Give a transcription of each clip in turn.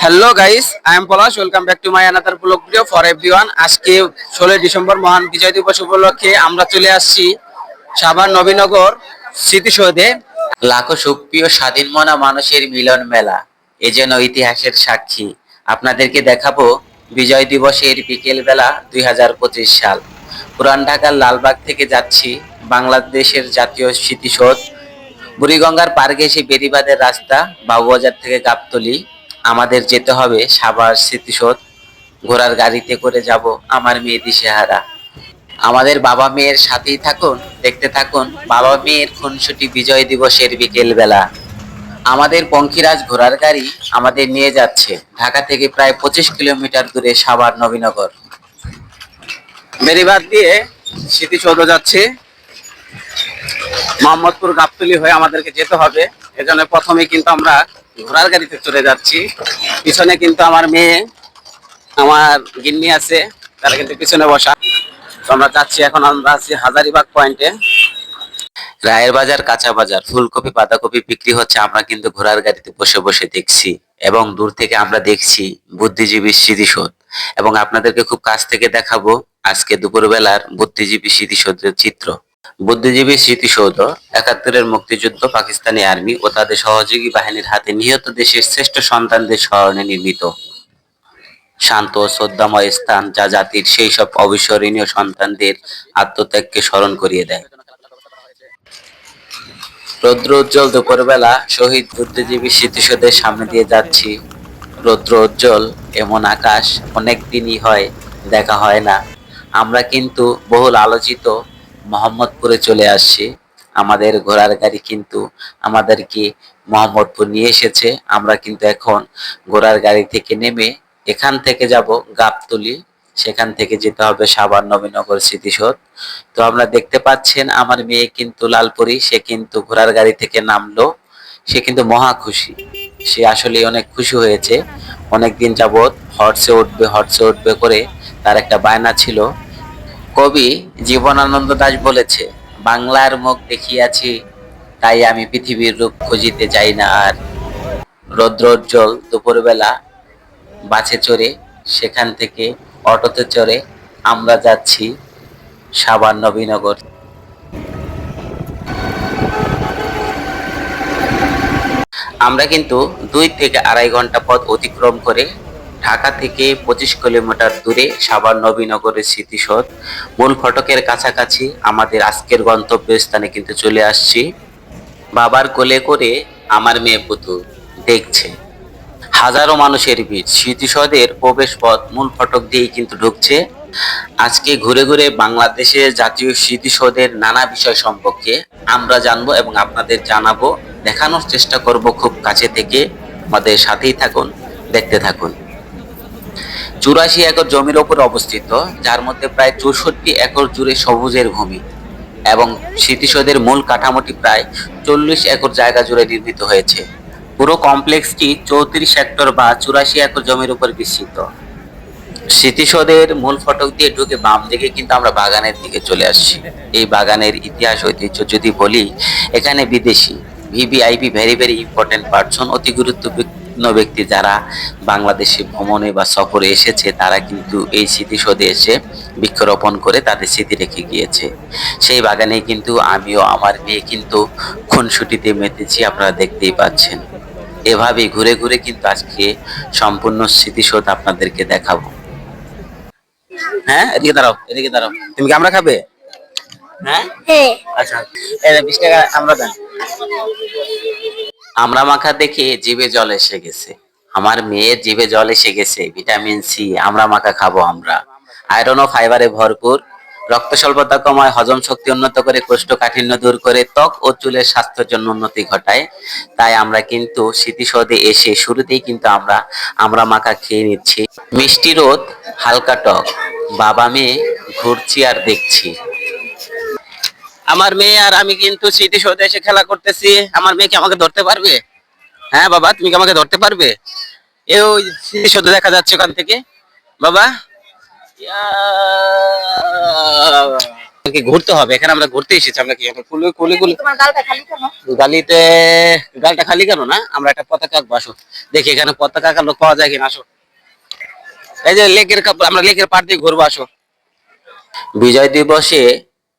Hello guys I am Palash welcome back to my another blog video for everyone আজকে ষোলোই December মহান বিজয় দিবস উপলক্ষে আমরা চলে আসছি সাভার নবীনগর স্মৃতিসৌধে। লাখো সুপ্রিয় স্বাধীন মনা মানুষের মিলন মেলা, এ যেন ইতিহাসের সাক্ষী। আপনাদেরকে দেখাবো বিজয় দিবসের বিকেল বেলা দুই হাজার পঁচিশ সাল। পুরান ঢাকার লালবাগ থেকে যাচ্ছি বাংলাদেশের জাতীয় স্মৃতিসৌধ। বুড়িগঙ্গার পার ঘেঁষে বেরিবাদের রাস্তা, বাবুবাজার থেকে গাবতলি। আমাদের যেতে হবে সাবার স্মৃতিসৌধ। ঘোড়ার গাড়িতে করে যাব আমার মেয়ে দিশেহারা আমাদের বাবা মেয়ের সাথেই থাকুন, দেখতে থাকুন, বাবা মেয়ের খুনসুটি বিজয় দিবসের বিকেল বেলা আমাদের পঙ্খিরাজ ঘোড়ার গাড়ি আমাদের নিয়ে যাচ্ছে, ঢাকা থেকে প্রায় পঁচিশ কিলোমিটার দূরে সাবার নবীনগর। বেরিবাদ দিয়ে স্মৃতিসৌধ যাচ্ছে। মোহাম্মদপুর গাবতলি হয়ে আমাদেরকে যেতে হবে, এজন্য প্রথমে কিন্তু আমরা ঘোড়ার গাড়িতে চলে যাচ্ছি। পিছনে কিন্তু আমার মেয়ে, আমার গিন্নি আছে, তারা কিন্তু পিছনে বসা। তো আমরা যাচ্ছি এখন, আমরা আছি হাজারিবাগ পয়েন্টে রায়ের বাজার, কাঁচা বাজার, ফুলকপি, বাঁধাকপি বিক্রি হচ্ছে, আমরা কিন্তু ঘোড়ার গাড়িতে বসে বসে দেখছি। এবং দূর থেকে আমরা দেখছি বুদ্ধিজীবী স্মৃতিসৌধ। এবং আপনাদেরকে খুব কাছ থেকে দেখাবো আজকে দুপুরবেলার বুদ্ধিজীবী স্মৃতিসৌধের চিত্র। বুদ্ধিজীবী স্মৃতিসৌধ, একাত্তরের মুক্তিযুদ্ধ, পাকিস্তানি আর্মি ও তাদের সহযোগী বাহিনীর হাতে নিহত দেশের শ্রেষ্ঠ সন্তানদের স্মরণে নির্মিত। শান্ত শ্রদ্ধাময় স্থান যা জাতির সেই সব অবিস্মরণীয় সন্তানদের আত্মত্যাগকে স্মরণ করিয়ে দেয়। রৌদ্র উজ্জ্বল দুপুরবেলা, শহীদ বুদ্ধিজীবী স্মৃতিসৌধের সামনে দিয়ে যাচ্ছি। রৌদ্র উজ্জ্বল, এমন আকাশ, অনেক দিনই হয়, দেখা হয় না। আমরা কিন্তু বহুল আলোচিত মোহাম্মদপুরে চলে আসছি। আমাদের ঘোড়ার গাড়ি কিন্তু আমাদেরকে মোহাম্মদপুর নিয়ে এসেছে। আমরা কিন্তু এখন ঘোড়ার গাড়ি থেকে নেমে এখান থেকে যাব গাবতলি। সেখান থেকে যেতে হবে সাভার নবীনগর স্মৃতিসৌধ। তো আমরা দেখতে পাচ্ছেন, আমার মেয়ে কিন্তু লালপুরি, সে কিন্তু ঘোড়ার গাড়ি থেকে নামলো। সে কিন্তু মহা খুশি। সে আসলে অনেক খুশি হয়েছে। অনেক দিন যাবৎ হর্সে উঠবে হর্সে উঠবে করে তার একটা বায়না ছিল। কবি জীবনানন্দ দাশ বলেছে, বাংলার মুখ দেখিয়াছি, তাই আমি পৃথিবীর রূপ খুঁজিতে যাই না আর। রৌদ্রোজ্জ্বল দুপুরবেলা বাসে চড়ে, সেখান থেকে অটোতে চড়ে আমরা যাচ্ছি সাভার নবীনগর। আমরা কিন্তু দুই থেকে আড়াই ঘণ্টা পথ অতিক্রম করে ঢাকা থেকে পঁচিশ কিলোমিটার দূরে সাভার নবীনগরের স্মৃতিসৌধ। মূল ফটকের কাছাকাছি আমাদের আজকের গন্তব্যস্থানে কিন্তু চলে আসছি। বাবার কোলে করে আমার মেয়ে পুতুল দেখছে। হাজারো মানুষের ভিড়। স্মৃতিসৌধের প্রবেশ পথ মূল ফটক দিয়েই কিন্তু ঢুকছে। আজকে ঘুরে ঘুরে বাংলাদেশের জাতীয় স্মৃতিসৌধের নানা বিষয় সম্পর্কে আমরা জানব এবং আপনাদের জানাব। দেখানোর চেষ্টা করব খুব কাছে থেকে। আমাদের সাথেই থাকুন, দেখতে থাকুন। চুরাশি একর জমির ওপর অবস্থিত, যার মধ্যে প্রায় চৌষট্টি একর জুড়ে সবুজের ভূমি এবং স্মৃতিসৌধের মূল কাঠামোটি প্রায় চল্লিশ একর জায়গা জুড়ে নির্মিত হয়েছে। পুরো কমপ্লেক্সটি চৌত্রিশ হেক্টর বা চুরাশি একর জমির উপর বিস্তৃত। স্মৃতিসৌধের মূল ফটক দিয়ে ঢুকে বাম দিকে কিন্তু আমরা বাগানের দিকে চলে আসছি। এই বাগানের ইতিহাস, ঐতিহ্য যদি বলি, এখানে বিদেশি VVIP very very important person অতি গুরুত্বপূর্ণ ব্যক্তি যারা বাংলাদেশে ভ্রমণে বা সফরে এসেছে তারা কিন্তু এই স্মৃতিসৌধে এসে বৃক্ষরোপণ করে তাদের স্মৃতি রেখে গিয়েছে। সেই বাগানে কিন্তু আমিও আমার মেয়ে কিন্তু খুনসুটিতে মেতেছি আপনারা দেখতেই পাচ্ছেন। এভাবে ঘুরে ঘুরে কিন্তু আজকে সম্পূর্ণ স্মৃতিসৌধ আপনাদেরকে দেখাবো। হ্যাঁ এদিকে দাঁড়াও এদিকে দাঁড়াও। তুমি কি আমরা খাবে? হ্যাঁ? হ্যাঁ। আচ্ছা বিশ টাকা আমরা দেন। আমরা মাখা দেখে জিভে জল এসে গেছে। আমার মেয়ের জিভে জল এসে গেছে, ভিটামিন সি আমরা মাখা খাব আমরা। আয়রন ও ফাইবারে ভরপুর। রক্ত স্বল্পতা কমায় হজম শক্তি উন্নত করে কোষ্ঠকাঠিন্য দূর করে ত্বক ও চুলের স্বাস্থ্যের জন্য উন্নতি ঘটায়। তাই আমরা কিন্তু স্মৃতিসৌধে এসে শুরুতেই কিন্তু আমরা আমরা মাখা খেয়ে নিচ্ছি। মিষ্টি রোদ, হালকা টক। বাবা মেয়ে ঘুরছি আর দেখছি। আমার মেয়ে আর আমি কিন্তু স্মৃতিসৌধে এসে খেলা করতেছি। আমার মেয়ে কি আমাকে ধরতে পারবে? হ্যাঁ বাবা তুমি কি আমাকে ধরতে পারবে? এ ওই স্মৃতিসৌধ দেখা যাচ্ছে ওখান থেকে। বাবা। কি ঘুরতে হবে? এখানে আমরা ঘুরতে এসেছি। আমরা কি কুলে কুলে কুলে তোমার গালটা খালি কেন? গালিতে গালটা খালি কেন না? আমরা একটা পতাকা আঁকবো আসো। দেখি এখানে পতাকা আঁকার লোক পাওয়া যায় কিনা আসো। এই যে লেকের কাপ- আমরা লেকের পাড় দিয়ে ঘুরবো আসো। বিজয় দিবসে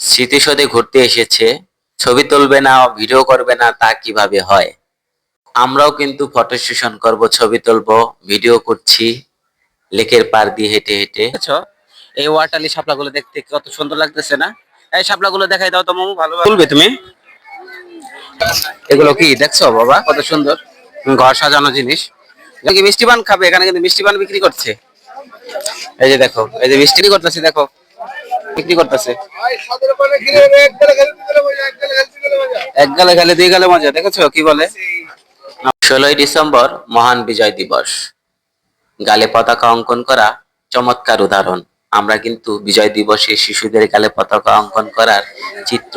স্মৃতিসৌধে ঘুরতে এসেছে ছবি তুলবে না ভিডিও করবে না তা কীভাবে হয়? আমরাও কিন্তু ফটো সেশন করব ছবি তুলবো ভিডিও করছি লেকের পার দিয়ে হেঁটে হেঁটে। এই ওয়াটালি শাপলাগুলো দেখতে কত সুন্দর লাগতেছে না? এই শাপলাগুলো দেখাই দাও তো মামু ভালো তুলবে তুমি? এগুলো কি? দেখছ বাবা কত সুন্দর। ঘর সাজানো জিনিস। মিষ্টি পান খাবে? এখানে কিন্তু মিষ্টি পান বিক্রি করছে। এই যে দেখো এই যে মিষ্টি করতেছে দেখো। বিক্রি করতেছে। এক গালে গালে দুই গালে মজা কি বলে? ষোলোই ডিসেম্বর মহান বিজয় দিবস। গালে পতাকা অঙ্কন করা চমৎকার উদাহরণ। আমরা কিন্তু বিজয় দিবসে শিশুদের গালে পতাকা অঙ্কন করার চিত্র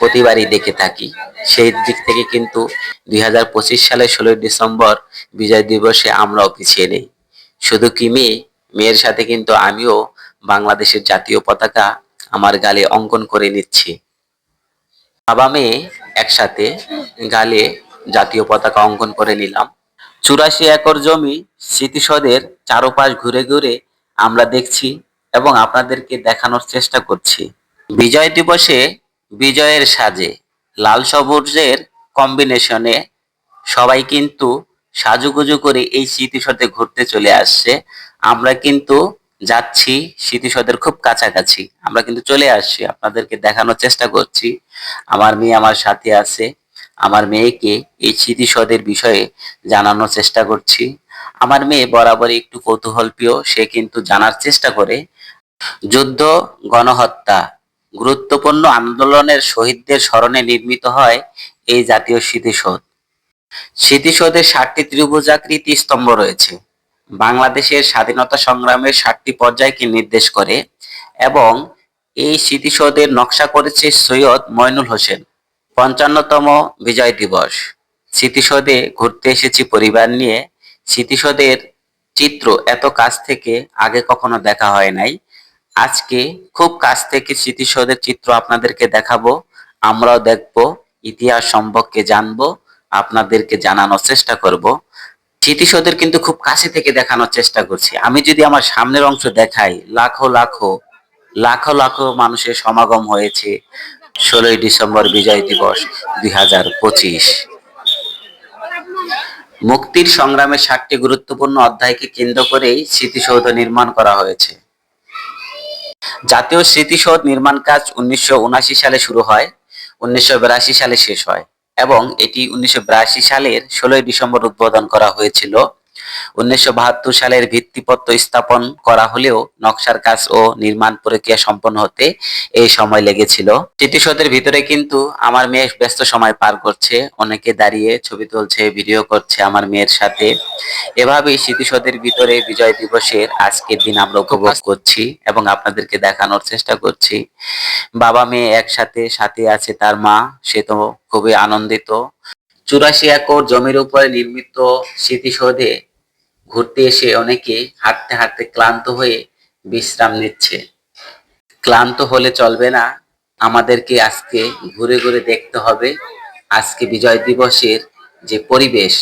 প্রতিবারই দেখে থাকি। সেই দিক থেকে কিন্তু দুই সালের ষোলোই ডিসেম্বর বিজয় দিবসে আমরাও পিছিয়ে নেই। শুধু কি মেয়ে, মেয়ের সাথে কিন্তু আমিও বাংলাদেশের জাতীয় পতাকা আমার গালে অঙ্কন করে নিচ্ছি। বাবা মেয়ে একসাথে গালে জাতীয় পতাকা অঙ্কন করে নিলাম। চুরাশি একর জমি স্মৃতিসদের চারোপাশ ঘুরে ঘুরে আমরা দেখছি এবং আপনাদেরকে দেখানোর চেষ্টা করছি। বিজয় দিবসে বিজয়ের সাজে, লাল সবুজের কম্বিনেশনে সবাই কিন্তু সাজুগুজু করে এই স্মৃতিসদে ঘুরতে চলে আসছে। আমরা কিন্তু যাচ্ছি, স্মৃতিসৌধের খুব কাছাকাছি। আমরা কিন্তু চলে আসছি, আপনাদেরকে দেখানোর চেষ্টা করছি। আমার মেয়ে আমার সাথে আছে। আমার মেয়েকে এই স্মৃতিসৌধের বিষয়ে জানানোর চেষ্টা করছি। আমার মেয়ে বরাবরই একটু কৌতূহল প্রিয় সে কিন্তু জানার চেষ্টা করে, যুদ্ধ, গণহত্যা, গুরুত্বপূর্ণ আন্দোলনের শহীদদের স্মরণে নির্মিত হয় এই জাতীয় স্মৃতিসৌধ। স্মৃতিসৌধে ষাটটি ত্রিভুজাকৃতি স্তম্ভ রয়েছে। বাংলাদেশের স্বাধীনতা সংগ্রামের ষাটটি পর্যায়কে নির্দেশ করে এবং এই স্মৃতিসৌধের নকশা করেছে সৈয়দ ময়নুল হোসেন। পঞ্চান্নতম বিজয় দিবস। স্মৃতিসৌধে ঘুরতে এসেছি পরিবার নিয়ে। স্মৃতিসৌধের চিত্র এত কাছ থেকে আগে কখনো দেখা হয় নাই। আজকে খুব কাছ থেকে স্মৃতিসৌধের চিত্র আপনাদেরকে দেখাবো। আমরাও দেখব, ইতিহাস সম্পর্কে জানব, আপনাদেরকে জানানোর চেষ্টা করব। স্মৃতিসৌধের কিন্তু খুব কাছে থেকে দেখানোর চেষ্টা করছি। আমি যদি আমার সামনের অংশ দেখাই, লাখো লাখো লাখো লাখো মানুষের সমাগম হয়েছে ষোলোই ডিসেম্বর বিজয় দিবস দুই হাজার পঁচিশ। মুক্তির সংগ্রামের ষাটটি গুরুত্বপূর্ণ অধ্যায়কে কেন্দ্র করেই স্মৃতিসৌধ নির্মাণ করা হয়েছে। জাতীয় স্মৃতিসৌধ নির্মাণ কাজ উনিশশো সালে শুরু হয়, উনিশশো বিরাশি সালে শেষ হয়। এবং এটি উনিশশো বিরাশি সালের ষোলোই ডিসেম্বর উদ্বোধন করা হয়েছিল। উনিশশো বাহাত্তর সালের ভিত্তিপত্র স্থাপন করা হলেও নকশার কাজ ও নির্মাণ প্রক্রিয়া সম্পন্ন হতে এই সময় লেগেছিল। স্মৃতিসৌধের ভিতরে কিন্তু আমার মেয়ে ব্যস্ত সময় পার করছে, অনেকে দাঁড়িয়ে ছবি তুলছে, ভিডিও করছে আমার মেয়ের সাথে। এভাবেই স্মৃতিসৌধের ভিতরে বিজয় দিবসের আজকের দিন আমরা উপভোগ করছি এবং আপনাদেরকে দেখানোর চেষ্টা করছি। বাবা মেয়ে একসাথে সাথে আছে তার মা, সে তো খুবই আনন্দিত। চুরাশি একর জমির উপরে নির্মিত স্মৃতিসৌধে ঘুরতে এসে অনেকে হাঁটতে হাঁটতে ক্লান্ত হয়ে বিশ্রাম নিচ্ছে। ক্লান্ত হলে চলবে না। আমাদেরকে আজকে ঘুরে ঘুরে দেখতে হবে। আজকে বিজয় দিবসের যে পরিবেশ,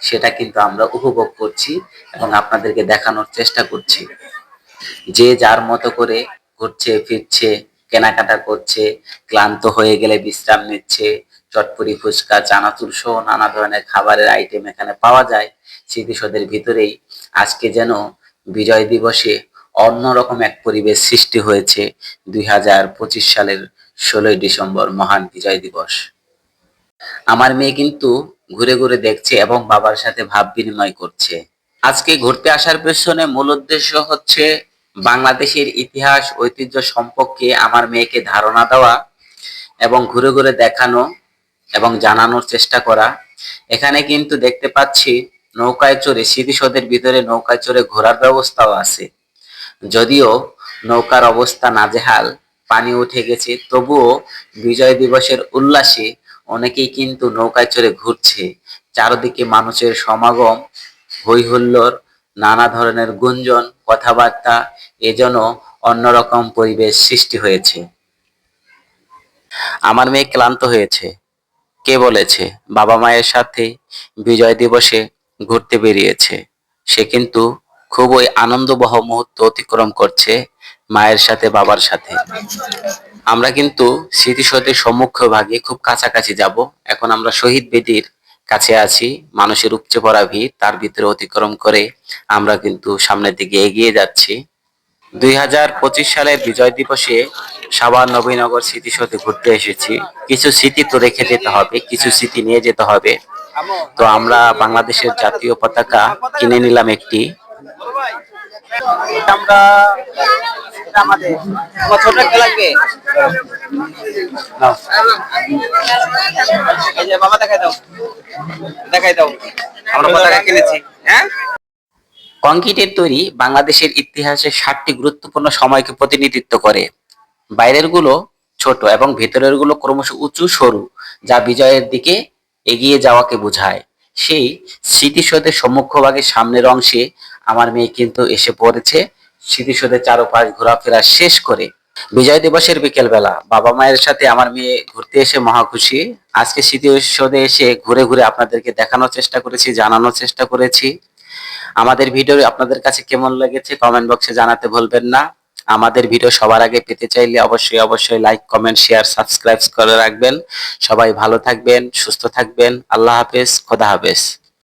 সেটা কিন্তু আমরা উপভোগ করছি এবং আপনাদেরকে দেখানোর চেষ্টা করছি। যে যার মতো করে ঘুরছে, ফিরছে, কেনাকাটা করছে, ক্লান্ত হয়ে গেলে বিশ্রাম নিচ্ছে চটপুরি ফুচকা, চানাচুর সহ নানা ধরনের খাবারের আইটেম এখানে পাওয়া যায় স্মৃতিসৌধের ভিতরেই। আজকে যেন বিজয় দিবসে অন্যরকম এক পরিবেশ সৃষ্টি হয়েছে দুই হাজার পঁচিশ সালের ষোলোই ডিসেম্বর মহান বিজয় দিবস। আমার মেয়ে কিন্তু ঘুরে ঘুরে দেখছে এবং বাবার সাথে ভাব বিনিময় করছে। আজকে ঘুরতে আসার পেছনে মূল উদ্দেশ্য হচ্ছে বাংলাদেশের ইতিহাস, ঐতিহ্য সম্পর্কে আমার মেয়েকে ধারণা দেওয়া এবং ঘুরে ঘুরে দেখানো। এবং জানানোর চেষ্টা করা। এখানে কিন্তু দেখতে পাচ্ছি নৌকায় চড়ে, স্মৃতিসৌধের ভিতরে নৌকায় চড়ে ঘোরার ব্যবস্থাও আছে। যদিও নৌকার অবস্থা নাজেহাল, পানি উঠে গেছে, তবুও বিজয় দিবসের উল্লাসে অনেকেই কিন্তু নৌকায় চড়ে ঘুরছে। চারদিকে মানুষের সমাগম হই হুল্লোড় নানা ধরনের গুঞ্জন, কথাবার্তা এজন্য অন্যরকম পরিবেশ সৃষ্টি হয়েছে। আমার মেয়ে ক্লান্ত হয়েছে। কে বলেছে? বাবা মায়ের সাথে বিজয় দিবসে ঘুরতে বেরিয়েছে। সে কিন্তু খুবই আনন্দবহ মুহূর্ত অতিক্রম করছে মায়ের সাথে, বাবার সাথে। আমরা কিন্তু স্মৃতিসৌধের সম্মুখ ভাগে খুব কাছাকাছি যাব। এখন আমরা শহীদ বেদির কাছে আছি। মানুষের উপচে পড়া ভিড়, তার ভিতরে অতিক্রম করে আমরা কিন্তু সামনের দিকে এগিয়ে যাচ্ছি। দুই হাজার পঁচিশ সালের বিজয় দিবসে সাভার নবীনগর স্মৃতিসৌধে ঘুরতে এসেছি। কিছু স্মৃতি তো রেখে যেতে হবে কিছু স্মৃতি নিয়ে যেতে হবে। তো আমরা বাংলাদেশের জাতীয় পতাকা কিনে নিলাম একটি। আমরা আমাদের তোমার লাগবে এই যে বাবা দেখাই দাও। দেখাই দাও। আমরা পতাকা কিনেছি। হ্যাঁ? কংক্রিটের তৈরি বাংলাদেশের ইতিহাসে ষাটটি গুরুত্বপূর্ণ সময়কে প্রতিনিধিত্ব করে। বাইরেরগুলো ছোট এবং ভেতরেরগুলো ক্রমশ উঁচু, সরু, যা বিজয়ের দিকে এগিয়ে যাওয়াকে বোঝায়। সেই স্মৃতিসৌধের সম্মুখভাগের সামনের অংশে আমার মেয়ে কিন্তু এসে পড়েছে। স্মৃতিসৌধের চারপাশ ঘোরাফেরা শেষ করে বিজয় দিবসের বিকেল বেলা বাবা মায়ের সাথে আমার মেয়ে ঘুরতে এসে মহা খুশি। আজকে স্মৃতিসৌধে এসে ঘুরে ঘুরে আপনাদেরকে দেখানোর চেষ্টা করেছি, জানানোর চেষ্টা করেছি। আমাদের ভিডিও আপনাদের কাছে কেমন লেগেছে কমেন্ট বক্সে জানাতে ভুলবেন না। আমাদের ভিডিও সবার আগে পেতে চাইলে অবশ্যই অবশ্যই লাইক কমেন্ট শেয়ার সাবস্ক্রাইব করে রাখবেন। সবাই ভালো থাকবেন, সুস্থ থাকবেন। আল্লাহ হাফেজ, খোদা হাফেজ।